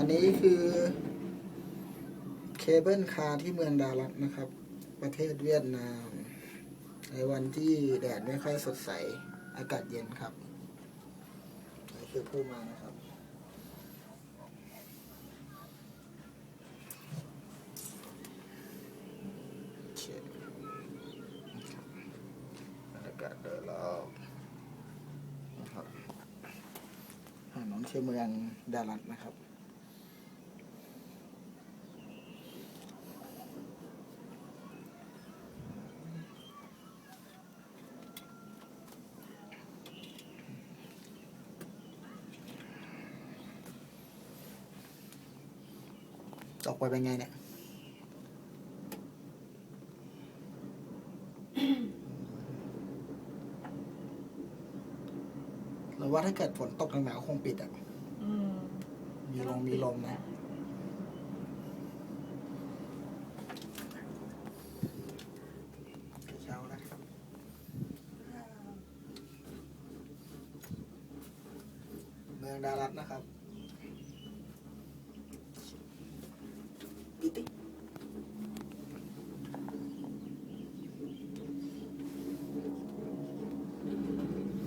อันนี้คือเคเบิลคาร์ที่เมืองดารัตนะครับ ประเทศเวียดนาม ในวันที่แดดไม่ค่อยสดใส อากาศเย็นครับนี่คือผู้มานะครับอากาศโดยรอบนะครับถนนเชื่อเมืองดารัตนะครับ ออกไปเป็นไงเนี่ยหรือว่าถ้าเกิดฝนตกหนักๆก็คงปิดอะ อืมมีลมมีลมนะ เช้านะเมืองดารัตนะครับ